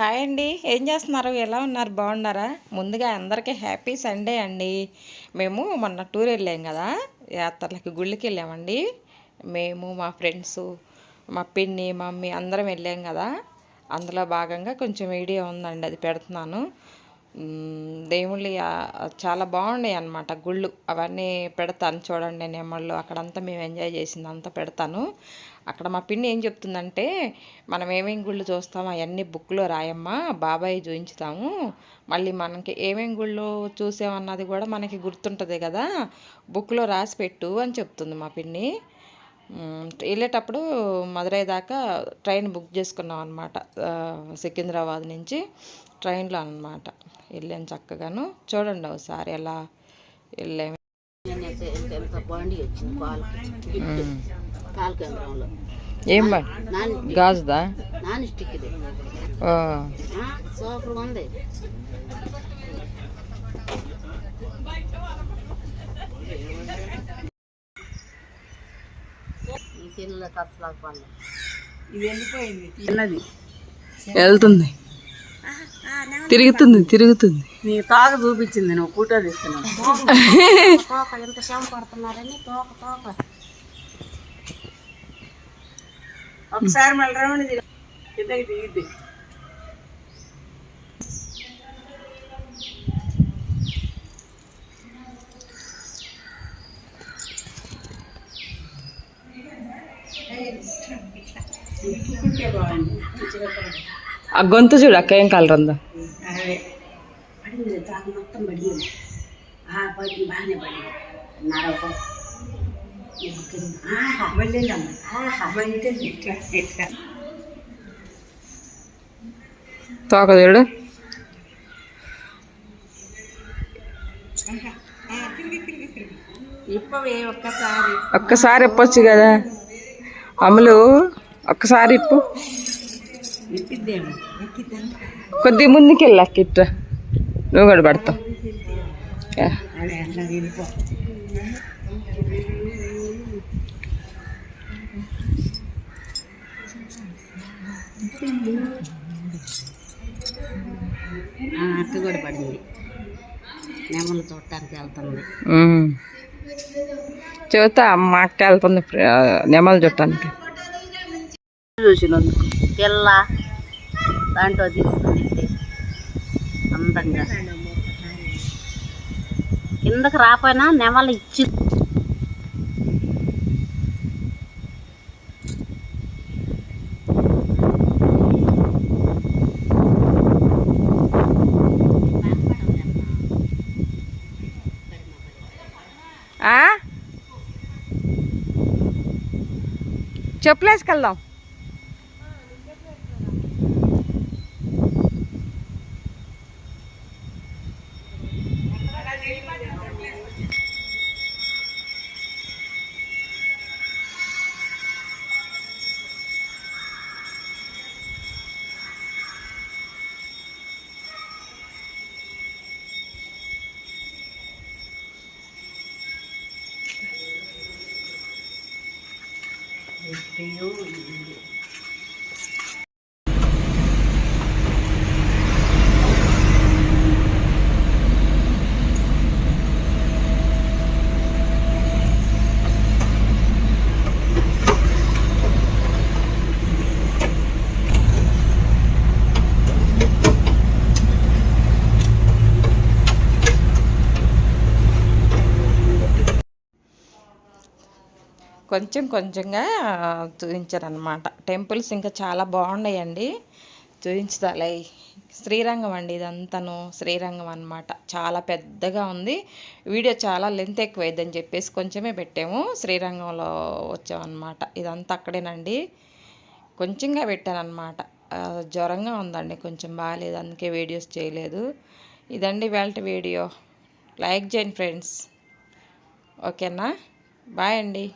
Hi అండి. ఏం చేస్తున్నారు? ఎలా ఉన్నారు? బాగున్నారా? ముందుగా అందరికీ హ్యాపీ సండే అండి. మేము మొన్న టూర్ వెళ్ళాం కదా యాత్రలకి గుళ్ళకి వెళ్ళామండి. మేము మా ఫ్రెండ్స్ మా పిన్ని మమ్మీ అందరం వెళ్ళాం కదా. అందులో భాగంగా కొంచెం వీడియో ఉందండి అది పెడుతున్నాను. దేవుళ్ళి చాలా బాగున్నాయి అన్నమాట. గుళ్ళు అవన్నీ పెడతాను చూడండి నెమ్మళ్ళు అక్కడంతా మేము ఎంజాయ్ చేసింది అంతా పెడతాను. అక్కడ మా పిన్ని ఏం చెప్తుందంటే మనం ఏమేమి గుళ్ళు చూస్తాం అవన్నీ బుక్లో రాయమ్మా బాబాయ్ చూపించుతాము మళ్ళీ మనకి ఏమేమి గుళ్ళు చూసామన్నది కూడా మనకి గుర్తుంటుంది కదా బుక్లో రాసి పెట్టు అని చెప్తుంది మా పిన్ని. వెళ్ళేటప్పుడు మదురై దాకా ట్రైన్ బుక్ చేసుకున్నాం అనమాట సికింద్రాబాద్ నుంచి ట్రైన్లో అనమాట వెళ్ళాను చక్కగాను. చూడండి ఒకసారి ఎలా వెళ్ళాము ఏం గాజుదా? సూపర్ ఉంది. పడలేదు ఉన్నది వెళ్తుంది. తిరుగుతుంది తిరుగుతుంది. నీ తాగ చూపించింది నువ్వు ఫోటో తీస్తున్నావు. తోక ఎంత శ్రమ పడుతున్నారని తోక తోక. ఒకసారి మళ్ళీ రమణి కిందకి దిగిద్ది. ఆ గొంతు చూడు అక్క ఏం కలర్ ఉందో. తాక మొత్తం పడింది. ఆ పడింది బాగానే పడింది. నరక వెళ్ళిందమ్మా. ఇట్లా ఇట్లా తోక చూడు. ఒక్కసారి. ఒక్కసారి ఇప్పొచ్చు కదా. అమలు. ఒక్కసారి ఇప్పు. కొద్ది ముందుకు వెళ్ళి అక్క ఇట్రా. నువ్వు కూడా పడతావు. అక్క కూడా పడింది. నెమలు చూడటానికి వెళ్తుంది. చూస్తా మా అక్క వెళ్తుంది నెమలు చుట్టానికి చూసినందుకు పిల్ల దాంట్లో తీసుకుని అందంగా. కిందకు రాపోయినా నెమలు ఇచ్చి చెప్పులేసుకెళ్దాం. எப்படியோ இல்லை కొంచెం కొంచెంగా చూపించారనమాట టెంపుల్స్ ఇంకా చాలా బాగున్నాయండి. చూపించుతాలే శ్రీరంగం అండి ఇదంతాను శ్రీరంగం అన్నమాట. చాలా పెద్దగా ఉంది. వీడియో చాలా లెంత్ ఎక్కువైద్దని చెప్పేసి కొంచెమే పెట్టాము. శ్రీరంగంలో వచ్చామన్నమాట. ఇదంతా అక్కడేనండి. కొంచెంగా పెట్టానమాట జ్వరంగా ఉందండి. కొంచెం బాగాలేదు అందుకే వీడియోస్ చేయలేదు. ఇదండి వెల్ట్ వీడియో. లైక్ చేయండి ఫ్రెండ్స్. ఓకేనా? బాయ్ అండి.